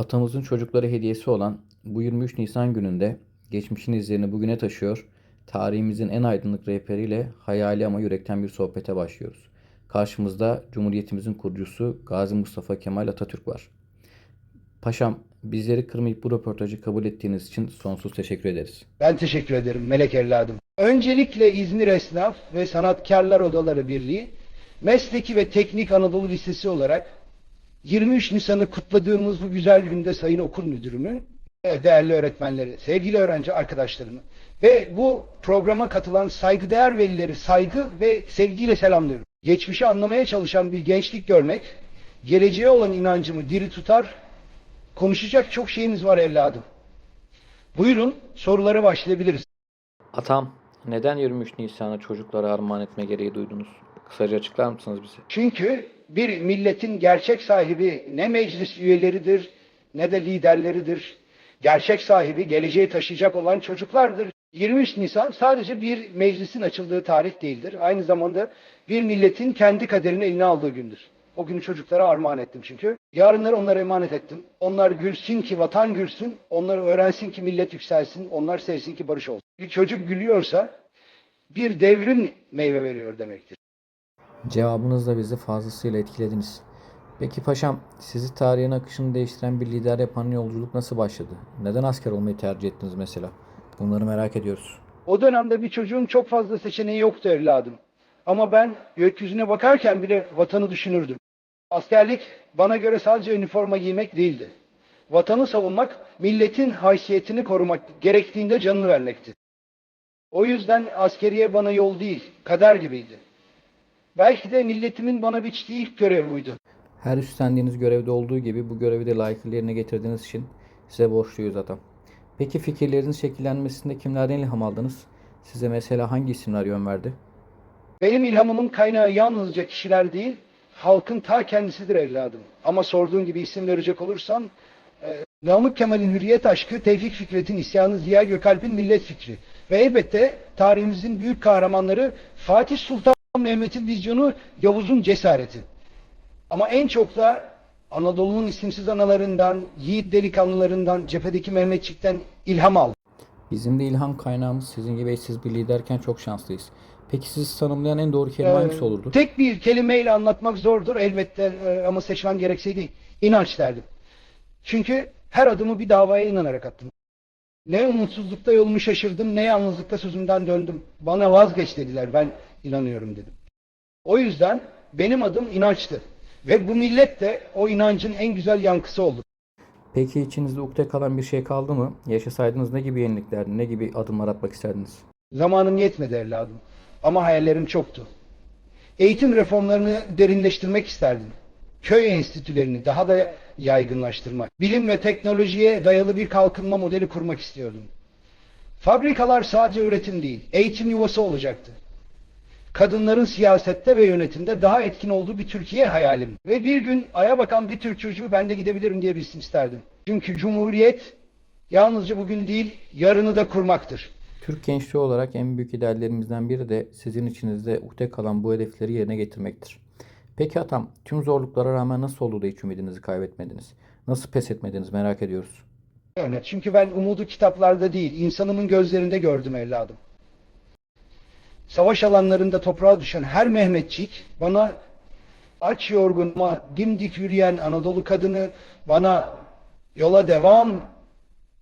Atamızın çocuklara hediyesi olan bu 23 Nisan gününde geçmişin izlerini bugüne taşıyor, tarihimizin en aydınlık rehberiyle hayali ama yürekten bir sohbete başlıyoruz. Karşımızda Cumhuriyetimizin kurucusu Gazi Mustafa Kemal Atatürk var. Paşam, bizleri kırmayıp bu röportajı kabul ettiğiniz için sonsuz teşekkür ederiz. Ben teşekkür ederim melek evladım. Öncelikle İzmir Esnaf ve Sanatkarlar Odaları Birliği, Mesleki ve Teknik Anadolu Lisesi olarak 23 Nisan'ı kutladığımız bu güzel günde Sayın Okul Müdürümü, e, değerli öğretmenleri, sevgili öğrenci arkadaşlarımı ve bu programa katılan saygıdeğer velileri saygı ve sevgiyle selamlıyorum. Geçmişi anlamaya çalışan bir gençlik görmek, geleceğe olan inancımı diri tutar, konuşacak çok şeyimiz var evladım. Buyurun sorulara başlayabiliriz. Atam, neden 23 Nisan'ı çocuklara armağan etme gereği duydunuz? Kısaca açıklar mısınız bize? Çünkü bir milletin gerçek sahibi ne meclis üyeleridir ne de liderleridir. Gerçek sahibi geleceği taşıyacak olan çocuklardır. 23 Nisan sadece bir meclisin açıldığı tarih değildir. Aynı zamanda bir milletin kendi kaderini eline aldığı gündür. O günü çocuklara armağan ettim çünkü. Yarınları onlara emanet ettim. Onlar gülsün ki vatan gülsün. Onlar öğrensin ki millet yükselsin. Onlar sevsin ki barış olsun. Bir çocuk gülüyorsa bir devrim meyve veriyor demektir. Cevabınızla bizi fazlasıyla etkilediniz. Peki paşam, sizi tarihin akışını değiştiren bir lider yapan yolculuk nasıl başladı? Neden asker olmayı tercih ettiniz mesela? Bunları merak ediyoruz. O dönemde bir çocuğun çok fazla seçeneği yoktu evladım. Ama ben gökyüzüne bakarken bile vatanı düşünürdüm. Askerlik bana göre sadece üniforma giymek değildi. Vatanı savunmak, milletin haysiyetini korumak, gerektiğinde canını vermekti. O yüzden askeriye bana yol değil, kader gibiydi. Belki de milletimin bana biçtiği ilk görev buydu. Her üstlendiğiniz görevde olduğu gibi bu görevi de layıkıyla yerine getirdiğiniz için size borçluyuz atam. Peki fikirlerinizin şekillenmesinde kimlerden ilham aldınız? Size mesela hangi isimler yön verdi? Benim ilhamımın kaynağı yalnızca kişiler değil, halkın ta kendisidir evladım. Ama sorduğun gibi isim verecek olursam, e, Namık Kemal'in hürriyet aşkı, Tevfik Fikret'in isyanı, Ziya Gökalp'in millet fikri. Ve elbette tarihimizin büyük kahramanları Fatih Sultan Mehmet'in vizyonu, Yavuz'un cesareti. Ama en çok da Anadolu'nun isimsiz analarından, yiğit delikanlılarından, cephedeki Mehmetçik'ten ilham aldım. Bizim de ilham kaynağımız sizin gibi eşsiz bir liderken çok şanslıyız. Peki sizi tanımlayan en doğru kelime hangisi Ee, olurdu? Tek bir kelimeyle anlatmak zordur elbette e, ama seçmem gerekseydi inanç derdim. Çünkü her adımı bir davaya inanarak attım. Ne umutsuzlukta yolumu şaşırdım ne yalnızlıkta sözümden döndüm. Bana vazgeç dediler ben inanıyorum dedim. O yüzden benim adım inançtı. Ve bu millet de o inancın en güzel yankısı oldu. Peki içinizde ukde kalan bir şey kaldı mı? Yaşasaydınız ne gibi yenilikler, ne gibi adımlar atmak isterdiniz? Zamanım yetmedi evladım. Ama hayallerim çoktu. Eğitim reformlarını derinleştirmek isterdim. Köy enstitülerini daha da yaygınlaştırmak. Bilim ve teknolojiye dayalı bir kalkınma modeli kurmak istiyordum. Fabrikalar sadece üretim değil, eğitim yuvası olacaktı. Kadınların siyasette ve yönetimde daha etkin olduğu bir Türkiye hayalim. Ve bir gün aya bakan bir Türk çocuğu ben de gidebilirim diye bilsin isterdim. Çünkü Cumhuriyet yalnızca bugün değil, yarını da kurmaktır. Türk gençliği olarak en büyük ideallerimizden biri de sizin içinizde ukde kalan bu hedefleri yerine getirmektir. Peki Atam, tüm zorluklara rağmen nasıl oldu da hiç ümidinizi kaybetmediniz? Nasıl pes etmediniz merak ediyoruz. Öyle. Çünkü ben umudu kitaplarda değil, insanımın gözlerinde gördüm evladım. Savaş alanlarında toprağa düşen her Mehmetçik bana aç yorgun ama dimdik yürüyen Anadolu kadını bana yola devam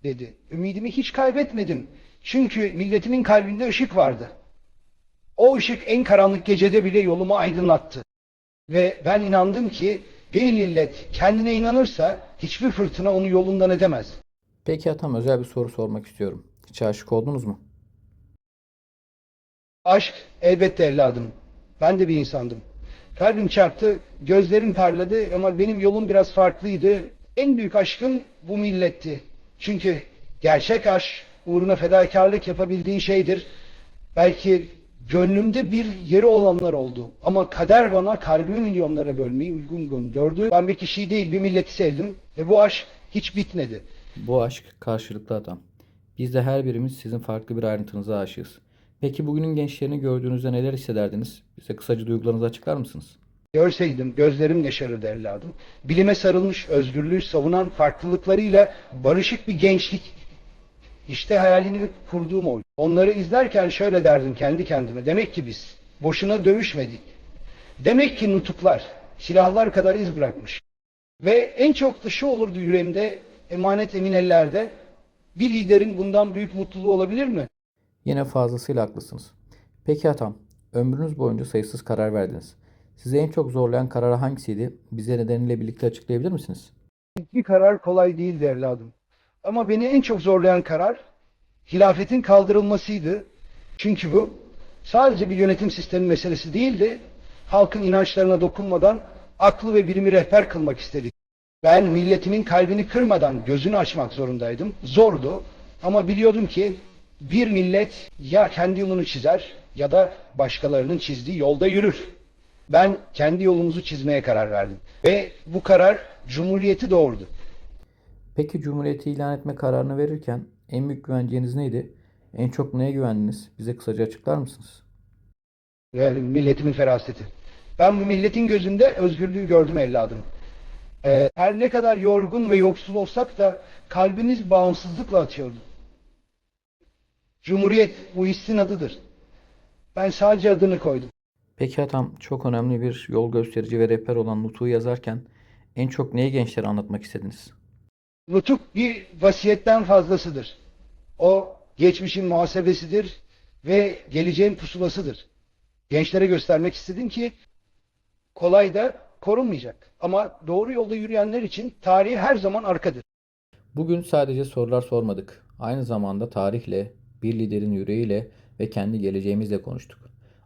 dedi. Ümidimi hiç kaybetmedim. Çünkü milletimin kalbinde ışık vardı. O ışık en karanlık gecede bile yolumu aydınlattı. Ve ben inandım ki bir millet kendine inanırsa hiçbir fırtına onu yolundan edemez. Peki Atam özel bir soru sormak istiyorum. Hiç aşık oldunuz mu? Aşk elbette evladım. Ben de bir insandım. Kalbim çarptı, gözlerim parladı ama benim yolum biraz farklıydı. En büyük aşkım bu milletti. Çünkü gerçek aşk uğruna fedakarlık yapabildiğin şeydir. Belki gönlümde bir yeri olanlar oldu. Ama kader bana kalbimi milyonlara bölmeyi uygun gördü. Ben bir kişiyi değil bir milleti sevdim ve bu aşk hiç bitmedi. Bu aşk karşılıklı Atam. Biz de her birimiz sizin farklı bir ayrıntınıza aşığız. Peki bugünün gençlerini gördüğünüzde neler hissederdiniz? Bize kısaca duygularınızı açıklar mısınız? Görseydim gözlerim yaşarırdı evladım. Bilime sarılmış, özgürlüğü savunan farklılıklarıyla barışık bir gençlik. İşte hayalini kurduğum oydu. Onları izlerken şöyle derdim kendi kendime. Demek ki biz boşuna dövüşmedik. Demek ki nutuklar, silahlar kadar iz bırakmış. Ve en çok da şu olurdu yüreğimde, emanet emin ellerde. Bir liderin bundan büyük mutluluğu olabilir mi? Yine fazlasıyla haklısınız. Peki Atam, ömrünüz boyunca sayısız karar verdiniz. Sizi en çok zorlayan karar hangisiydi? Bize nedeniyle birlikte açıklayabilir misiniz? Bir karar kolay değildi evladım. Ama beni en çok zorlayan karar hilafetin kaldırılmasıydı. Çünkü bu sadece bir yönetim sistemi meselesi değildi. Halkın inançlarına dokunmadan aklı ve bilimi rehber kılmak istedik. Ben milletimin kalbini kırmadan gözünü açmak zorundaydım. Zordu ama biliyordum ki bir millet ya kendi yolunu çizer ya da başkalarının çizdiği yolda yürür. Ben kendi yolumuzu çizmeye karar verdim. Ve bu karar Cumhuriyeti doğurdu. Peki Cumhuriyeti ilan etme kararını verirken en büyük güvenceniz neydi? En çok neye güvendiniz? Bize kısaca açıklar mısınız? Ve milletimin feraseti. Ben bu milletin gözünde özgürlüğü gördüm evladım. Ee, her ne kadar yorgun ve yoksul olsak da kalbiniz bağımsızlıkla atıyordu. Cumhuriyet bu hissin adıdır. Ben sadece adını koydum. Peki Atam, çok önemli bir yol gösterici ve rehber olan Nutuk'u yazarken en çok neyi gençlere anlatmak istediniz? Nutuk bir vasiyetten fazlasıdır. O geçmişin muhasebesidir ve geleceğin pusulasıdır. Gençlere göstermek istedim ki kolay da korunmayacak. Ama doğru yolda yürüyenler için tarihi her zaman arkadır. Bugün sadece sorular sormadık. Aynı zamanda tarihle, bir liderin yüreğiyle ve kendi geleceğimizle konuştuk.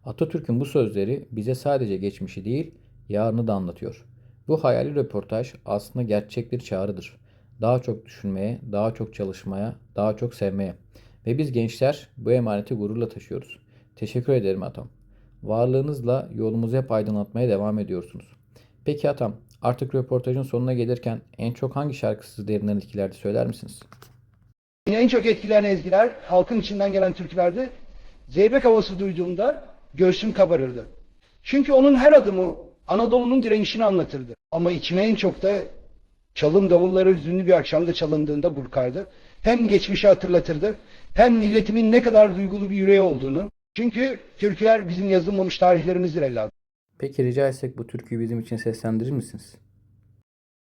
Atatürk'ün bu sözleri bize sadece geçmişi değil, yarını da anlatıyor. Bu hayali röportaj aslında gerçek bir çağrıdır. Daha çok düşünmeye, daha çok çalışmaya, daha çok sevmeye. Ve biz gençler bu emaneti gururla taşıyoruz. Teşekkür ederim Atam. Varlığınızla yolumuzu hep aydınlatmaya devam ediyorsunuz. Peki Atam, artık röportajın sonuna gelirken en çok hangi şarkı sizi derinden etkilerdi söyler misiniz? En çok etkileyen ezgiler halkın içinden gelen türkülerde zeybek havası duyduğumda göğsüm kabarırdı. Çünkü onun her adımı Anadolu'nun direnişini anlatırdı. Ama içime en çok da çalım davulları hüzünlü bir akşamda çalındığında burkardı. Hem geçmişi hatırlatırdı hem milletimin ne kadar duygulu bir yüreği olduğunu. Çünkü türküler bizim yazılmamış tarihlerimizdir evladım. Peki rica etsek bu türküyü bizim için seslendirir misiniz?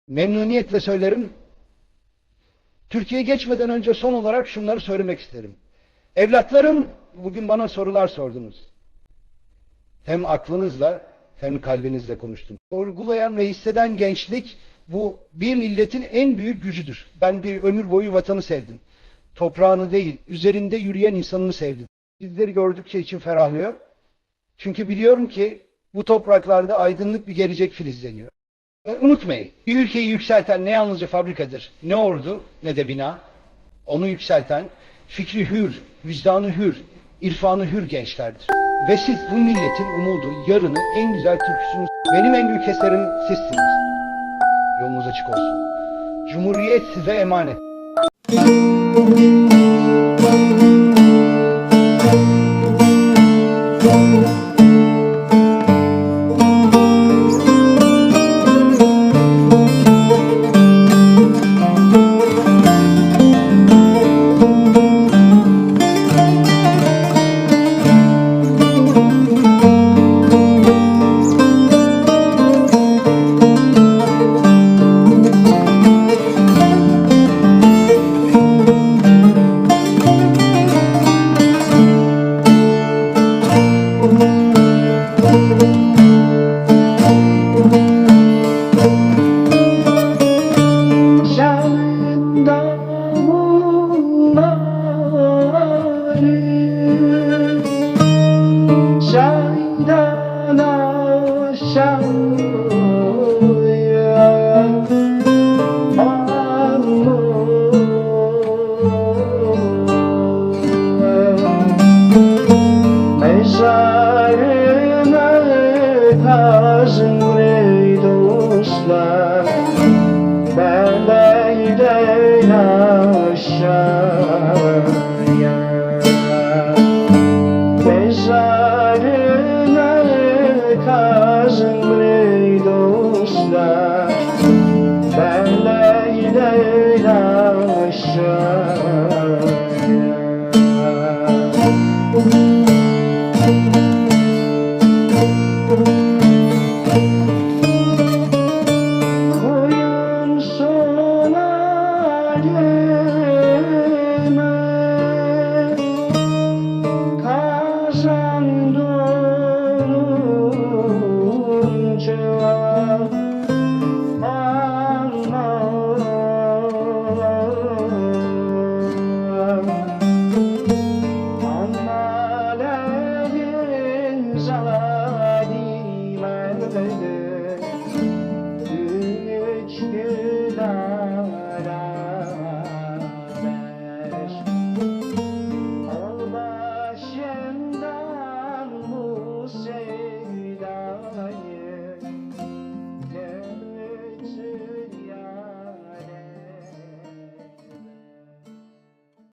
Memnuniyetle söylerim. Türkiye geçmeden önce son olarak şunları söylemek isterim. Evlatlarım bugün bana sorular sordunuz. Hem aklınızla hem kalbinizle konuştum. Sorgulayan ve hisseden gençlik bu bir milletin en büyük gücüdür. Ben bir ömür boyu vatanı sevdim. Toprağını değil, üzerinde yürüyen insanını sevdim. Sizleri gördükçe içim ferahlıyor. Çünkü biliyorum ki bu topraklarda aydınlık bir gelecek filizleniyor. Ve unutmayın, bir ülkeyi yükselten ne yalnızca fabrikadır, ne ordu ne de bina. Onu yükselten fikri hür, vicdanı hür, irfanı hür gençlerdir. Ve siz bu milletin umudu, yarını, en güzel türküsünüz. Benim en büyük eserim sizsiniz. Yolunuz açık olsun. Cumhuriyet size emanet. Çaydan